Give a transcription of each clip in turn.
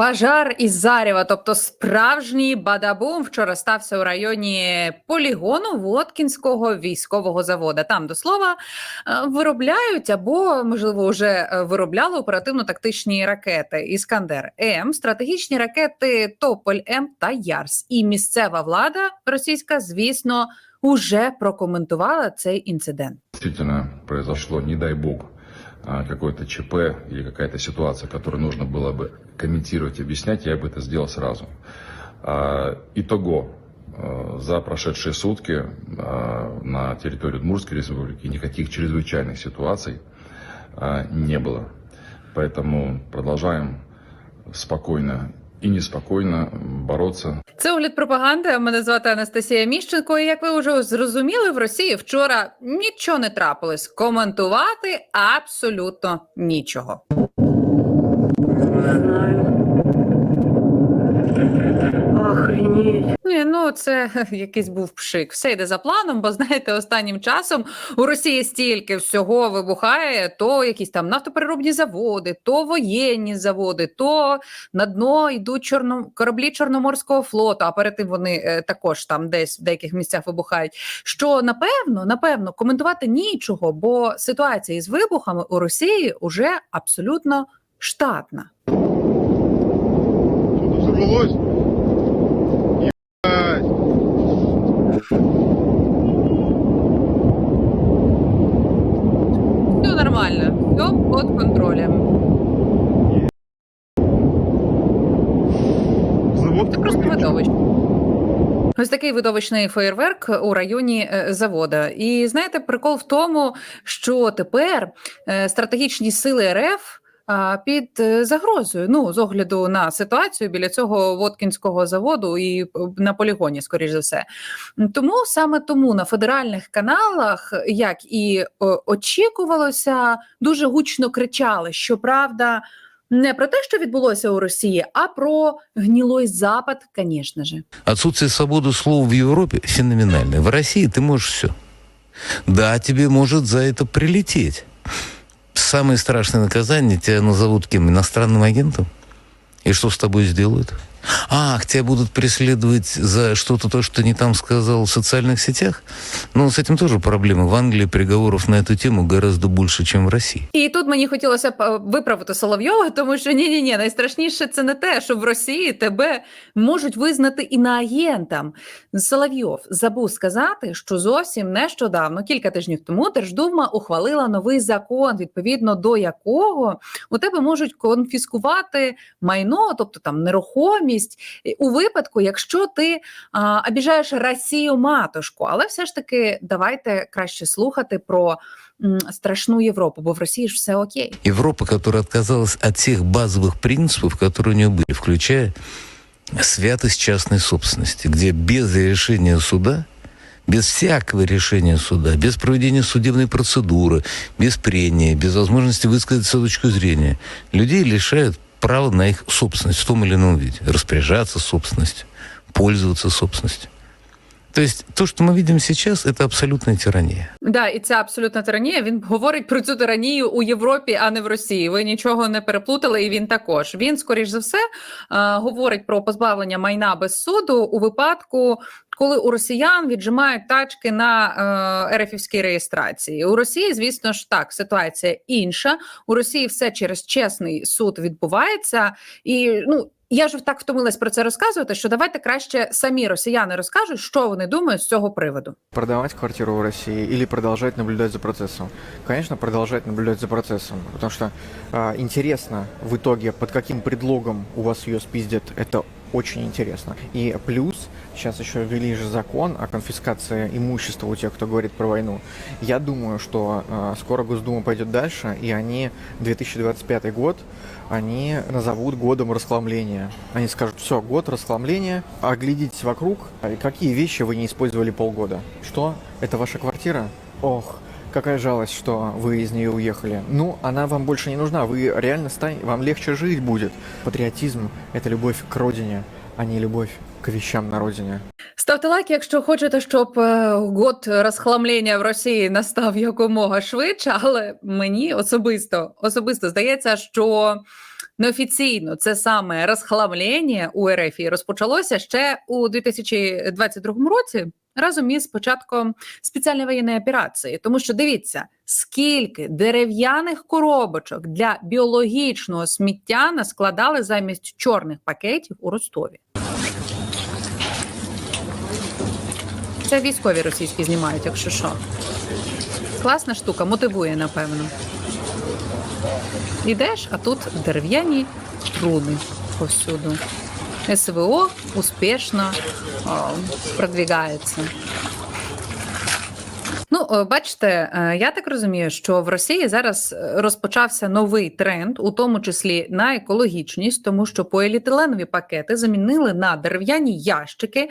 Пожар із Зарєва, тобто справжній бадабум, вчора стався у районі полігону Воткінського військового заводу. Там до слова е, виробляють або можливо вже е, виробляли оперативно-тактичні ракети Іскандер М, стратегічні ракети Тополь М та Ярс. І місцева влада російська, звісно, уже прокоментувала цей інцидент. действительно произошло, не дай бог, какое-то ЧП или какая-то ситуация, которую нужно было бы комментировать, объяснять, я бы это сделал сразу. А, Итого, а, за прошедшие сутки а, на территории Удмуртской республики никаких чрезвычайных ситуаций а, не было. Поэтому продолжаем спокойно и неспокійно бороться Це огляд пропаганди. Мене звати Анастасія Міщенко. І як ви вже зрозуміли, в Росії вчора нічого не трапилось. Коментувати абсолютно нічого. Ні, ну це якийсь був пшик. Все йде за планом, бо знаєте, останнім часом у Росії стільки всього вибухає: то якісь там нафтопереробні заводи, то воєнні заводи, то на дно йдуть чорно... кораблі Чорноморського флоту. А перед тим вони е, також там десь в деяких місцях вибухають. Що напевно, напевно, коментувати нічого, бо ситуація із вибухами у Росії уже абсолютно штатна. Что-то нормально, под контролем. Завод какой-то. Ось такий видовищний феєрверк у районі е, завода. І знаєте, прикол в тому, що тепер е, стратегічні сили РФ під е, загрозою. Ну, з огляду на ситуацію біля цього Воткінського заводу і е, на полігоні, скоріш за все. Тому саме тому на федеральних каналах, як і о, очікувалося, дуже гучно кричали, що правда. Не про те, що відбулося у Росії, а про гнілой запад, звісно же. Отсутствие свободы слова в Европе феноменальное. В России ты можешь все. Да, тебе может за это прилететь. Самое страшное наказание тебя назовут кем? Иностранным агентом? И что с тобой сделают? Ах, тебя будут преследовать за что-то, то, что ты не там сказал в социальных сетях? Ну, с этим тоже проблемы. В Англии приговоров на эту тему гораздо больше, чем в России. І тут мені хотілося б е, виправити Соловйова, тому що ні, ні, ні, найстрашніше це не те, що в Росії тебе можуть визнати іноагентом. Соловйов забув сказати, що зовсім нещодавно, кілька тижнів тому, Держдума ухвалила новий закон, відповідно до якого у тебе можуть конфіскувати майно, тобто там нерухомість, е, у випадку, якщо ти а, обіжаєш Росію матушку. Але все ж таки давайте краще слухати про м, страшну Європу, бо в Росії ж все окей. Европа, которая отказалась от тех базовых принципов, которые у нее были, включая святость частной собственности, где без решения суда, без всякого решения суда, без проведения судебной процедуры, без прения, без возможности высказать свою точку зрения, людей лишают права на их собственность в том или ином виде, распоряжаться собственностью, пользоваться собственностью. То есть то, что мы видим сейчас, это абсолютная тирания. Да, і ця абсолютна тиранія. Він говорить про цю тиранію у Європі, а не в Росії. Ви нічого не переплутали, і він також. Він, скоріш за все, е, говорить про позбавлення майна без суду у випадку. Коли у росіян віджимають тачки на е, РФівській реєстрації, у Росії, звісно ж, так ситуація інша. У Росії все через чесний суд відбувається, і ну я ж так втомилась про це розказувати. Що давайте краще самі росіяни розкажуть, що вони думають з цього приводу. продавать квартиру в России или продолжать наблюдать за процессом? Конечно, продолжать наблюдать за процессом, потому что а, в итоге, под каким предлогом у вас ее спиздят, это очень интересно. И плюс, сейчас еще ввели же закон о конфискации имущества у тех, кто говорит про войну. Я думаю, что а, скоро Госдума пойдет дальше, и они 2025 год они назовут годом расхламления. Они скажут, все, год расхламления, оглядитесь вокруг, и какие вещи вы не использовали полгода. Что? Это ваша квартира? Ох, какая жалость, что вы из нее уехали. Ну, она вам больше не нужна, вы реально станете, вам легче жить будет. Патриотизм – это любовь к родине, а не любовь к вещам на родине. Ставте лайк, якщо хочете, щоб е, год розхламлення в Росії настав якомога швидше, але мені особисто особисто здається, що неофіційно це саме розхламлення у РФ розпочалося ще у 2022 році. Разом із початком спеціальної воєнної операції, тому що дивіться, скільки дерев'яних коробочок для біологічного сміття наскладали замість чорних пакетів у Ростові. Це військові російські знімають, якщо що. Класна штука, мотивує, напевно. Ідеш, а тут дерев'яні труни повсюду. СВО успішно продвігається. Ну, е, бачите, е, я так розумію, що в Росії зараз е, розпочався новий тренд, у тому числі на екологічність, тому що поліетиленові пакети замінили на дерев'яні ящики,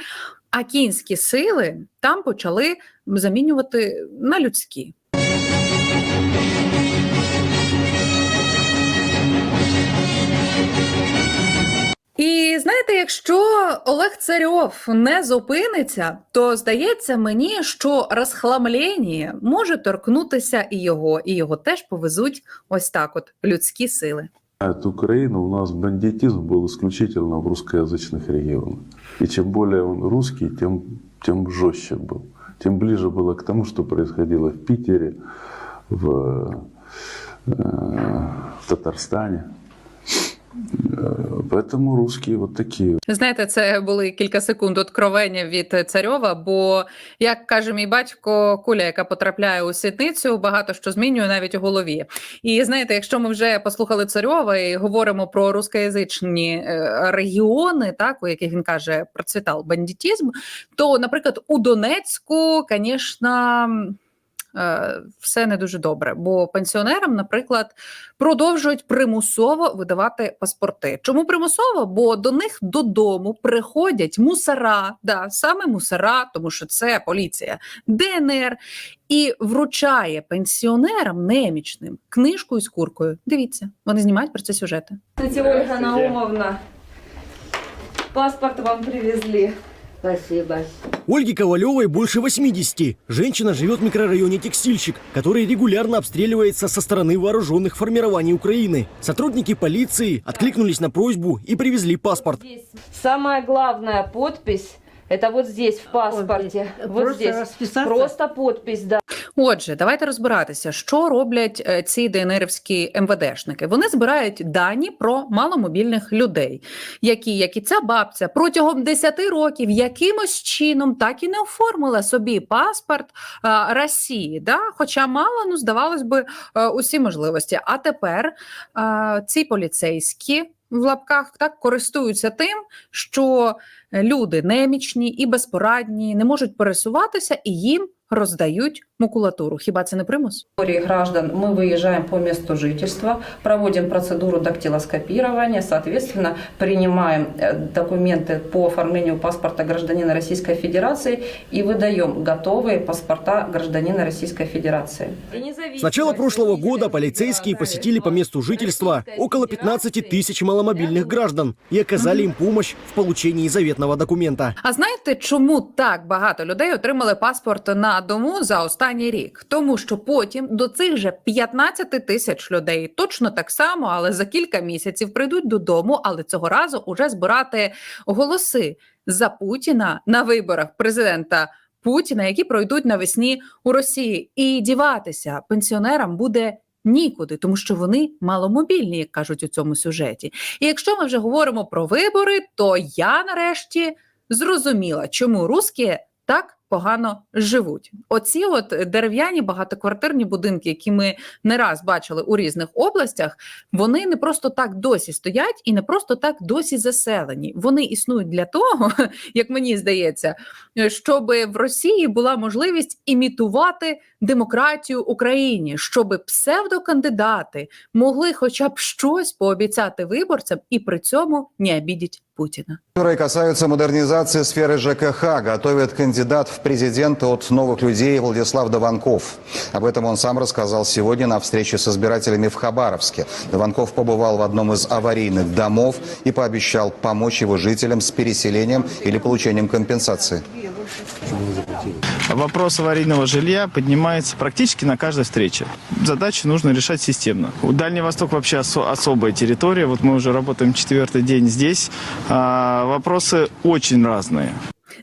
а кінські сили там почали замінювати на людські. якщо Олег Царьов не зупиниться, то здається мені, що розхламлення може торкнутися і його, і його теж повезуть ось так: от людські сили. От Украины у нас бандитизм был исключительно в русскоязычных регионах. И чем более он русский, тем, тем жестче был. Тем ближе было к тому, что происходило в Питере, в, э, в Татарстане. Э, Поэтому русские вот такие. Знаєте, це були кілька секунд откровення від царьова. Бо, як каже мій батько, куля, яка потрапляє у сітницю, багато що змінює навіть у голові. І знаєте, якщо ми вже послухали царьова і говоримо про рускоязичні е, регіони, так у яких він каже, процвітав бандитізм, то, наприклад, у Донецьку, звісно. Е, Все не дуже добре, бо пенсіонерам, наприклад, продовжують примусово видавати паспорти. Чому примусово? Бо до них додому приходять мусора, да, саме мусора, тому що це поліція ДНР, і вручає пенсіонерам немічним книжку із куркою. Дивіться, вони знімають про це сюжети. Здравствуйте, Ольга Наумовна. Паспорт вам привезли. Спасибо. Ольге Ковалевой больше 80. Женщина живет в микрорайоне Текстильщик, который регулярно обстреливается со стороны вооруженных формирований Украины. Сотрудники полиции откликнулись на просьбу и привезли паспорт. Самая главная подпись. Это вот здесь, в паспорте. здесь. Вот Просто здесь. расписаться? Просто подпись, да. Отже, давайте розбиратися, що роблять е, ці ДНРівські МВДшники. Вони збирають дані про маломобільних людей, які, як і ця бабця, протягом 10 років якимось чином так і не оформила собі паспорт а, Росії. Да? Хоча мала, ну здавалось би, е, усі можливості. А тепер а, ці поліцейські. В лапках так користуються тим, що люди немічні і безпорадні, не можуть пересуватися, і їм роздають макулатуру. Хіба це не примус? граждан мы выезжаем по месту жительства, проводим процедуру дактилоскопирования, соответственно, принимаем э, документы по оформлению паспорта гражданина Российской Федерации и выдаем готовые паспорта гражданина Российской Федерации. С начала прошлого года полицейские посетили по месту жительства около 15 тысяч маломобильных граждан и оказали им помощь в получении заветного документа. А знаєте, чому так багато людей отримали паспорт на дому за останній рік? Тому що потім до цих же 15 тисяч людей точно так само, але за кілька місяців прийдуть додому, але цього разу уже збирати голоси за Путіна на виборах президента. Путіна, які пройдуть навесні у Росії, і діватися пенсіонерам буде нікуди, тому що вони маломобільні, як кажуть у цьому сюжеті. І якщо ми вже говоримо про вибори, то я нарешті зрозуміла, чому русські так погано живуть. Оці от дерев'яні багатоквартирні будинки, які ми не раз бачили у різних областях, вони не просто так досі стоять і не просто так досі заселені. Вони існують для того, як мені здається, щоб в Росії була можливість імітувати демократію Україні, щоб псевдокандидати могли хоча б щось пообіцяти виборцям і при цьому не обідять Путіна. которые касаются модернизации сферы ЖКХ, готовит кандидат в президенты от новых людей Владислав Дованков. Об этом он сам рассказал сегодня на встрече с избирателями в Хабаровске. Дованков побывал в одном из аварийных домов и пообещал помочь его жителям с переселением или получением компенсации. Вопрос аварийного жилья поднимается практически на каждой встрече. Задачу нужно решать системно. У Дальний Восток вообще осо- особая территория. Вот мы уже работаем четвертый день здесь. А, вопросы очень разные.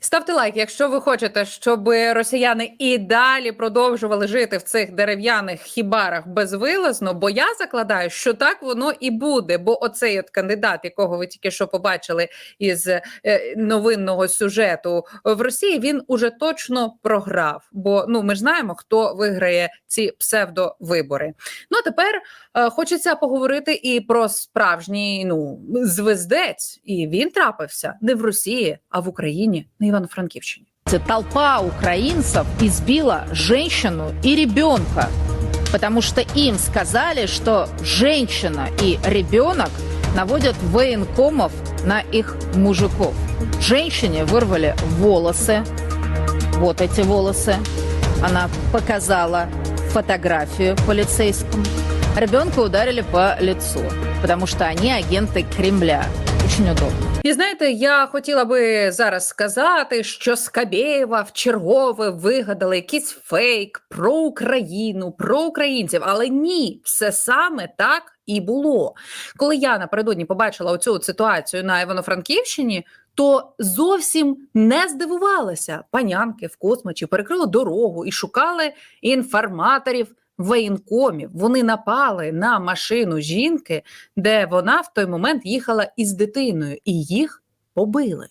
Ставте лайк, якщо ви хочете, щоб росіяни і далі продовжували жити в цих дерев'яних хібарах безвилазно. Бо я закладаю, що так воно і буде. Бо оцей от кандидат, якого ви тільки що побачили із е, новинного сюжету в Росії, він уже точно програв. Бо ну ми ж знаємо, хто виграє ці псевдовибори. Ну а тепер е, хочеться поговорити і про справжній ну звездець. І він трапився не в Росії, а в Україні на Івано-Франківщині. Толпа украинцев избила женщину и ребенка, потому что им сказали, что женщина и ребенок наводят военкомов на их мужиков. Женщине вырвали волосы, вот эти волосы. Она показала фотографию полицейскому. Ребенка ударили по лицу, потому что они агенты Кремля. Очень удобно. І знаєте, я хотіла би зараз сказати, що Скабєєва в чергове вигадала якийсь фейк про Україну, про українців. Але ні, все саме так і було. Коли я напередодні побачила оцю ситуацію на Івано-Франківщині, то зовсім не здивувалася. Панянки в космочі перекрили дорогу і шукали інформаторів. Воєнкомів вони напали на машину жінки, де вона в той момент їхала із дитиною, і їх побили.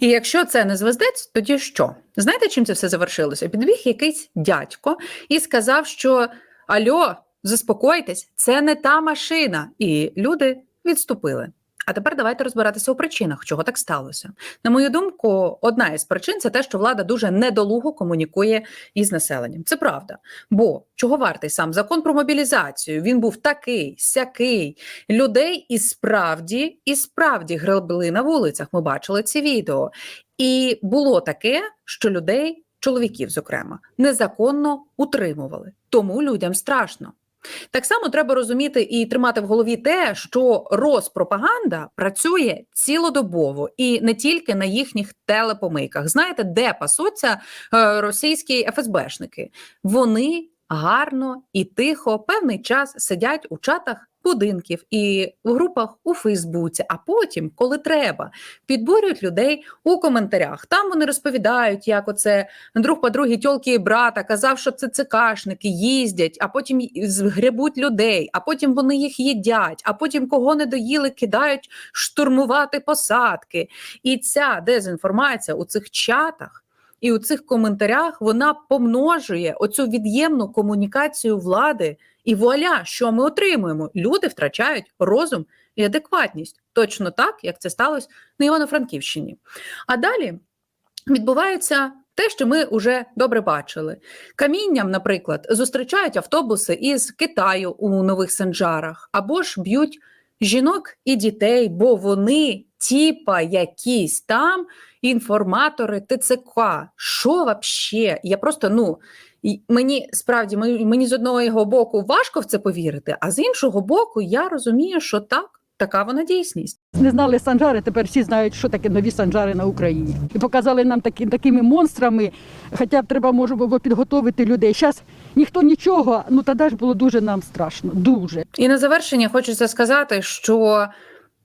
І якщо це не звездець, тоді що? Знаєте, чим це все завершилося? Підбіг якийсь дядько і сказав, що Альо, заспокойтесь, це не та машина. І люди відступили. А тепер давайте розбиратися у причинах, чого так сталося. На мою думку, одна із причин це те, що влада дуже недолуго комунікує із населенням. Це правда. Бо чого вартий сам закон про мобілізацію? Він був такий, сякий. Людей і справді, і справді гребли на вулицях. Ми бачили ці відео. І було таке, що людей, чоловіків, зокрема, незаконно утримували. Тому людям страшно. Так само треба розуміти і тримати в голові те, що розпропаганда працює цілодобово і не тільки на їхніх телепомийках. Знаєте, де пасуться е, російські ФСБшники? Вони гарно і тихо певний час сидять у чатах будинків і в групах у Фейсбуці, а потім, коли треба, підбурюють людей у коментарях. Там вони розповідають, як оце друг подруги тьолки і брата казав, що це цикашники їздять, а потім згребуть людей, а потім вони їх їдять, а потім кого не доїли, кидають штурмувати посадки. І ця дезінформація у цих чатах. І у цих коментарях вона помножує оцю від'ємну комунікацію влади, і вуаля, що ми отримуємо? Люди втрачають розум і адекватність, точно так, як це сталося на Івано-Франківщині. А далі відбувається те, що ми вже добре бачили. Камінням, наприклад, зустрічають автобуси із Китаю у нових санджарах, або ж б'ють жінок і дітей, бо вони, типа, якісь там інформатори ТЦК. Що вообще? Я просто ну. І мені справді мені, з одного боку важко в це повірити, а з іншого боку, я розумію, що так, така вона дійсність. Не знали санжари, тепер всі знають, що таке нові санжари на Україні. І показали нам такі, такими монстрами, хоча б треба може було підготовити людей. Зараз ніхто нічого, ну тоді ж було дуже нам страшно, дуже. І на завершення хочеться сказати, що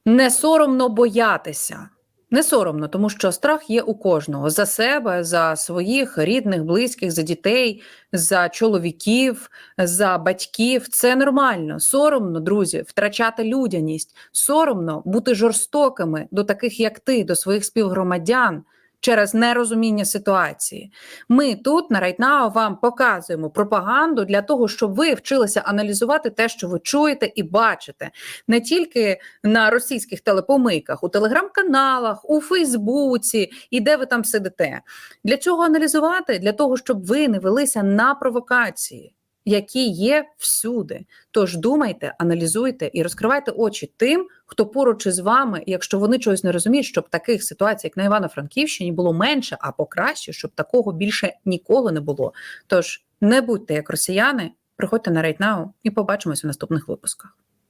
не соромно боятися. Не соромно, тому що страх є у кожного за себе, за своїх рідних, близьких, за дітей, за чоловіків, за батьків. Це нормально. Соромно, друзі, втрачати людяність. Соромно бути жорстокими до таких, як ти, до своїх співгромадян. Через нерозуміння ситуації. Ми тут на Райтнау вам показуємо пропаганду для того, щоб ви вчилися аналізувати те, що ви чуєте і бачите, не тільки на російських телепомийках, у телеграм-каналах, у Фейсбуці і де ви там сидите. Для чого аналізувати? Для того, щоб ви не велися на провокації, які є всюди. Тож думайте, аналізуйте і розкривайте очі тим, хто поруч із вами, якщо вони чогось не розуміють, щоб таких ситуацій, як на Івано-Франківщині, було менше або краще, щоб такого більше ніколи не було. Тож не будьте як росіяни, приходьте на Right і побачимось у наступних випусках.